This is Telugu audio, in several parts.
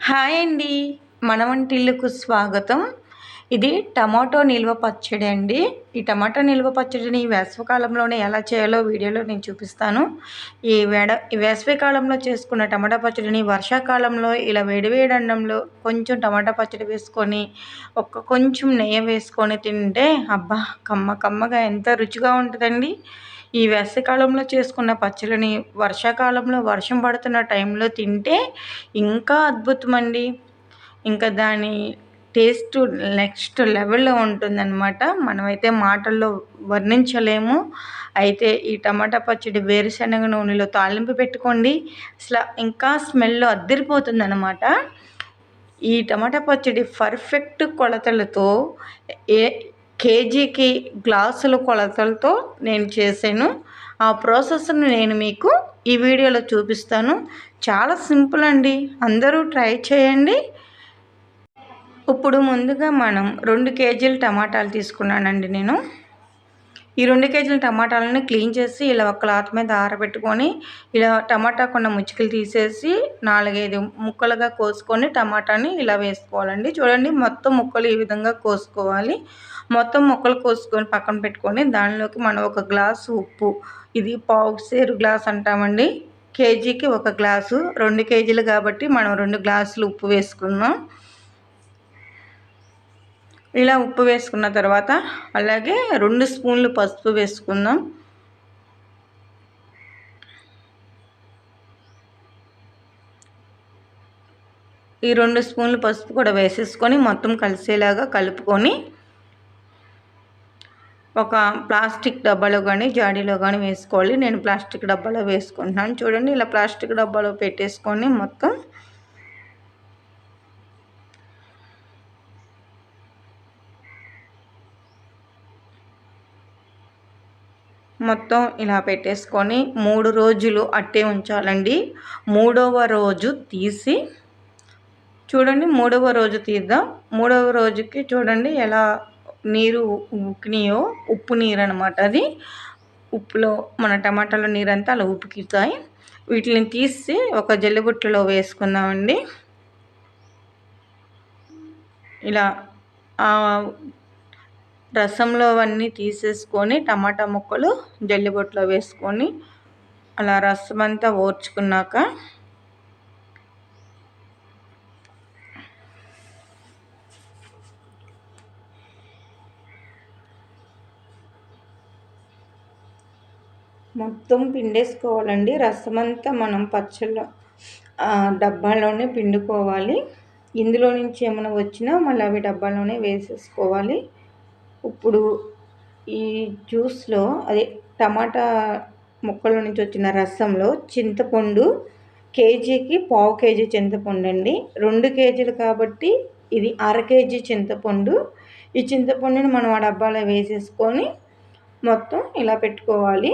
హాయ్ అండి. మన వంటిల్లుకు స్వాగతం. ఇది టమాటో నిల్వ పచ్చడి అండి. ఈ టమాటో నిల్వ పచ్చడిని వేసవికాలంలోనే ఎలా చేయాలో వీడియోలో నేను చూపిస్తాను. ఈ వేడ ఈ వేసవికాలంలో చేసుకున్న టమాటా పచ్చడిని వర్షాకాలంలో ఇలా వేడివేడి అన్నంలో కొంచెం టమాటా పచ్చడి వేసుకొని ఒక్క కొంచెం నెయ్యి వేసుకొని తింటే అబ్బా కమ్మ కమ్మగా ఎంత రుచిగా ఉంటుందండి. ఈ వేసవికాలంలో చేసుకున్న పచ్చళ్ళని వర్షాకాలంలో వర్షం పడుతున్న టైంలో తింటే ఇంకా అద్భుతం అండి ఇంకా దాని టేస్ట్ నెక్స్ట్ లెవెల్లో ఉంటుందన్నమాట. మనమైతే మాటల్లో వర్ణించలేము. అయితే ఈ టమాటా పచ్చడి వేరుశనగ నూనెలో తాలింపు పెట్టుకోండి. అసలు ఇంకా స్మెల్ అద్దరిపోతుందన్నమాట ఈ టమాటా పచ్చడి పర్ఫెక్ట్ కొలతలతో ఏ కేజీకి గ్లాసుల కొలతలతో నేను చేశాను. ఆ ప్రాసెస్ని నేను మీకు ఈ వీడియోలో చూపిస్తాను. చాలా సింపుల్ అండి. అందరూ ట్రై చేయండి. ఇప్పుడు ముందుగా మనం రెండు కేజీలు టమాటాలు తీసుకున్నానండి నేను. ఈ రెండు కేజీల టమాటాలను క్లీన్ చేసి ఇలా ఒక క్లాత్ మీద ఆరబెట్టుకొని ఇలా టమాటా కొన్న ముచ్చుకలు తీసేసి నాలుగైదు ముక్కలుగా కోసుకొని టమాటాని ఇలా వేసుకోవాలండి. చూడండి మొత్తం ముక్కలు ఈ విధంగా కోసుకోవాలి. మొత్తం ముక్కలు కోసుకొని పక్కన పెట్టుకొని దానిలోకి మనం ఒక గ్లాసు ఉప్పు ఇది పావు సేరు గ్లాస్ అంటామండి. కేజీకి ఒక గ్లాసు రెండు కేజీలు కాబట్టి మనం రెండు గ్లాసులు ఉప్పు వేసుకున్నాం. ఇలా ఉప్పు వేసుకున్న తర్వాత అలాగే రెండు స్పూన్లు పసుపు వేసుకుందాం. ఈ రెండు స్పూన్లు పసుపు కూడా వేసేసుకొని మొత్తం కలిసేలాగా కలుపుకొని ఒక ప్లాస్టిక్ డబ్బాలో కానీ జాడీలో కానీ వేసుకోవాలి. నేను ప్లాస్టిక్ డబ్బాలో వేసుకుంటున్నాను. చూడండి ఇలా ప్లాస్టిక్ డబ్బాలో పెట్టేసుకొని మొత్తం మొత్తం ఇలా పెట్టేసుకొని మూడు రోజులు అట్టే ఉంచాలండి. మూడవ రోజు తీసి చూడండి మూడవ రోజు తీద్దాం. మూడవ రోజుకి చూడండి ఎలా నీరు ఉక్కినాయో ఉప్పు నీరు అనమాట అది. ఉప్పులో మన టమాటాల నీరు అంతా అలా ఉప్పుకితాయి. వీటిని తీసి ఒక జల్లిబుట్టలో వేసుకుందామండి. ఇలా రసంలో అవన్నీ తీసేసుకొని టమాటా ముక్కలు జల్లిబొట్లో వేసుకొని అలా రసం అంతా ఓర్చుకున్నాక మొత్తం పిండేసుకోవాలండి. రసం అంతా మనం పచ్చళ్ళ డబ్బాలోనే పిండుకోవాలి. ఇందులో నుంచి ఏమైనా వచ్చినా మళ్ళీ అవి డబ్బాలోనే వేసేసుకోవాలి. ఇప్పుడు ఈ జ్యూస్లో అదే టమాటా ముక్కల నుంచి వచ్చిన రసంలో చింతపండు కేజీకి పావు కేజీ చింతపండు అండి. రెండు కేజీలు కాబట్టి ఇది అర కేజీ చింతపండు. ఈ చింతపండుని మనం ఆ డబ్బాలో వేసేసుకొని మొత్తం ఇలా పెట్టుకోవాలి.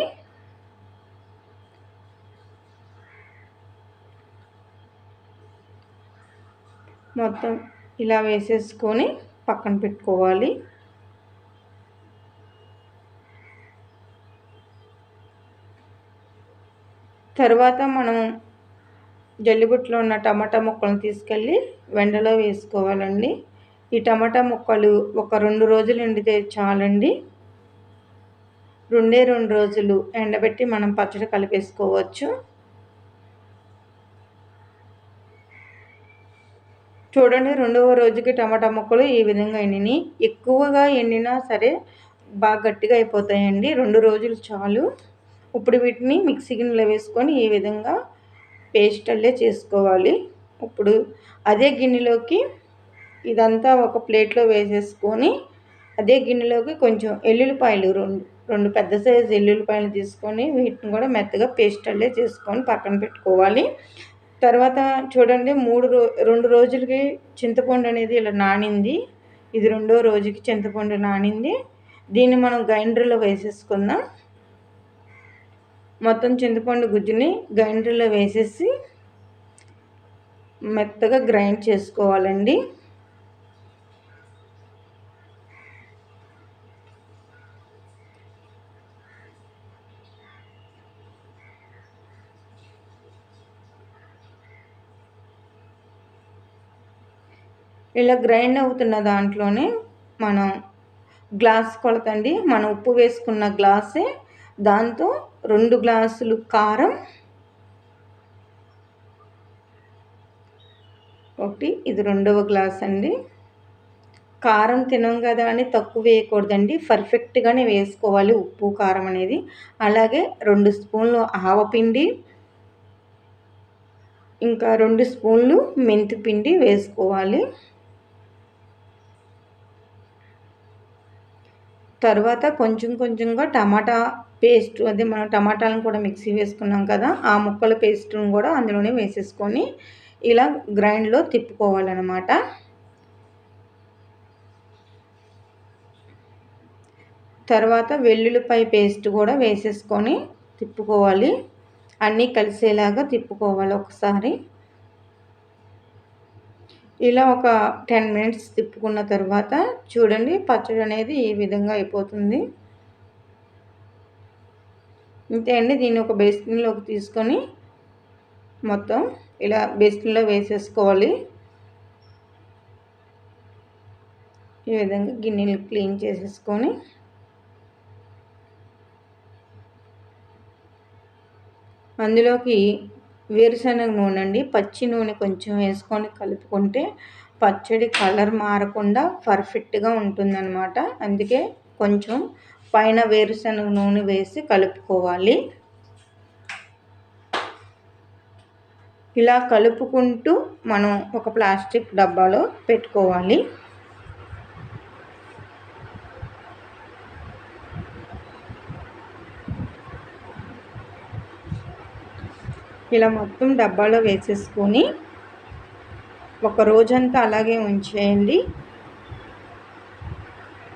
మొత్తం ఇలా వేసేసుకొని పక్కన పెట్టుకోవాలి. తర్వాత మనం జల్లిబుట్లో ఉన్న టమాటా ముక్కలను తీసుకెళ్ళి వెండలో వేసుకోవాలండి. ఈ టమాటా ముక్కలు ఒక రెండు రోజులు ఎండితే చాలండి. రెండే రెండు రోజులు ఎండబెట్టి మనం పచ్చడి కలిపేసుకోవచ్చు. చూడండి రెండవ రోజుకి టమాటా ముక్కలు ఈ విధంగా ఎండినాయి. ఎక్కువగా ఎండినా సరే బాగా గట్టిగా అయిపోతాయండి. రెండు రోజులు చాలు. ఇప్పుడు వీటిని మిక్సీ గిన్నెలో వేసుకొని ఈ విధంగా పేస్ట్ అల్లే చేసుకోవాలి. ఇప్పుడు అదే గిన్నెలోకి ఇదంతా ఒక ప్లేట్లో వేసేసుకొని అదే గిన్నెలోకి కొంచెం ఎల్లుల్లిపాయలు రెండు రెండు పెద్ద సైజు ఎల్లుల్లిపాయలు తీసుకొని వీటిని కూడా మెత్తగా పేస్ట్ అల్లే చేసుకొని పక్కన పెట్టుకోవాలి. తర్వాత చూడండి మూడు రో రెండు రోజులకి చింతపండు అనేది ఇలా నానింది. ఇది రెండో రోజుకి చింతపండు నానింది. దీన్ని మనం గ్రైండర్లో వేసేసుకుందాం. మొత్తం చింతపండు గుజ్జుని గ్రైండర్లో వేసేసి మెత్తగా గ్రైండ్ చేసుకోవాలండి. ఇలా గ్రైండ్ అవుతున్న దాంట్లోనే మనం గ్లాస్ కొలతండి. మనం ఉప్పు వేసుకున్న గ్లాసే దాంతో రెండు గ్లాసులు కారం ఒకటి ఇది రెండవ గ్లాస్ అండి. కారం తినం కదా అని తక్కువ వేయకూడదండి. పర్ఫెక్ట్గానే వేసుకోవాలి ఉప్పు కారం అనేది. అలాగే రెండు స్పూన్లు ఆవపిండి ఇంకా రెండు స్పూన్లు మెంతి పిండి వేసుకోవాలి. తర్వాత కొంచెం కొంచెంగా టమాటా పేస్ట్ అదే మనం టమాటాలను కూడా మిక్సీ వేసుకున్నాం కదా ఆ ముక్కల పేస్ట్ను కూడా అందులోనే వేసేసుకొని ఇలా గ్రైండ్లో తిప్పుకోవాలన్నమాట. తర్వాత వెల్లుల్లిపాయ పేస్ట్ కూడా వేసేసుకొని తిప్పుకోవాలి. అన్నీ కలిసేలాగా తిప్పుకోవాలి ఒకసారి. ఇలా ఒక టెన్ మినిట్స్ తిప్పుకున్న తర్వాత చూడండి పచ్చడి అనేది ఈ విధంగా అయిపోతుంది. ఇంతే అండి దీన్ని ఒక బేసిన్లోకి తీసుకొని మొత్తం ఇలా బేసిన్లో వేసేసుకోవాలి. ఈ విధంగా గిన్నెలు క్లీన్ చేసేసుకొని అందులోకి వేరుశనగ నూనె అండి పచ్చి నూనె కొంచెం వేసుకొని కలుపుకుంటే పచ్చడి కలర్ మారకుండా పర్ఫెక్ట్గా ఉంటుందన్నమాట. అందుకే కొంచెం పైన వేరుశనగ నూనె వేసి కలుపుకోవాలి. ఇలా కలుపుకుంటూ మనం ఒక ప్లాస్టిక్ డబ్బాలో పెట్టుకోవాలి. ఇలా మొత్తం డబ్బాలో వేసేసుకొని ఒక రోజంతా అలాగే ఉంచేయండి.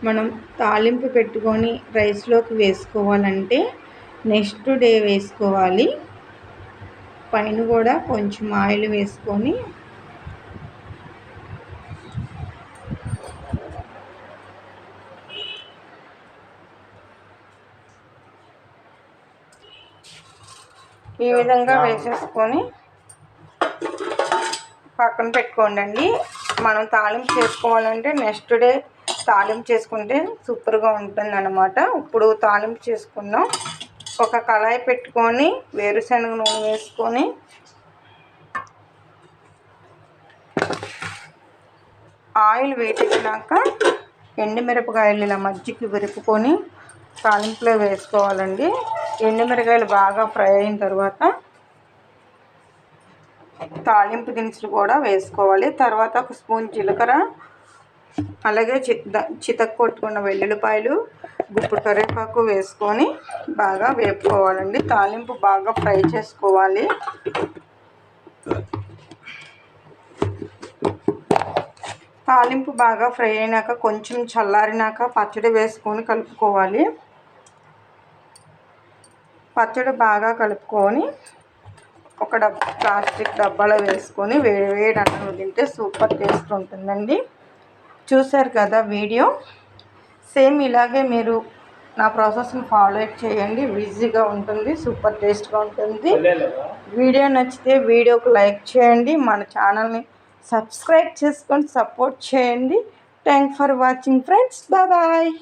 మనం తాలింపు పెట్టుకొని రైస్లోకి వేసుకోవాలంటే నెక్స్ట్ డే వేసుకోవాలి. పైన కూడా కొంచెం ఆయిల్ వేసుకొని విధంగా వేసేసుకొని పక్కన పెట్టుకోండి మనం తాలింపు చేసుకోవాలంటే నెక్స్ట్ డే తాలింపు చేసుకుంటే సూపర్గా ఉంటుంది అనమాట ఇప్పుడు తాలింపు చేసుకుందాం ఒక కళాయి పెట్టుకొని వేరుశనగ నూనె వేసుకొని ఆయిల్ వేటెక్కినాక ఎండుమిరపకాయలు ఇలా మజ్జికి విరుపుకొని తాలింపులో వేసుకోవాలండి. ఎండుమిరకాయలు బాగా ఫ్రై అయిన తర్వాత తాలింపు దినుసులు కూడా వేసుకోవాలి. తర్వాత ఒక స్పూన్ జీలకర్ర అలాగే చిత చితక్ కొట్టుకున్న వెల్లుల్లిపాయలు గుప్పుడు కరివేపాకు వేసుకొని బాగా వేపుకోవాలండి. తాలింపు బాగా ఫ్రై చేసుకోవాలి. తాలింపు బాగా ఫ్రై అయినాక కొంచెం చల్లారినాక పచ్చడి వేసుకొని కలుపుకోవాలి. పచ్చడి బాగా కలుపుకొని ఒక డబ్బా ప్లాస్టిక్ డబ్బాలో వేసుకొని వేడి వేడి అన్నం తింటే సూపర్ టేస్ట్ ఉంటుందండి. చూశారు కదా వీడియో? సేమ్ ఇలాగే మీరు నా ప్రాసెస్ని ఫాలో చేయండి. ఈజీగా ఉంటుంది సూపర్ టేస్ట్గా ఉంటుంది. వీడియో నచ్చితే వీడియోకి లైక్ చేయండి. మన ఛానల్ని సబ్స్క్రైబ్ చేసుకొని సపోర్ట్ చేయండి. Thank for watching friends. Bye.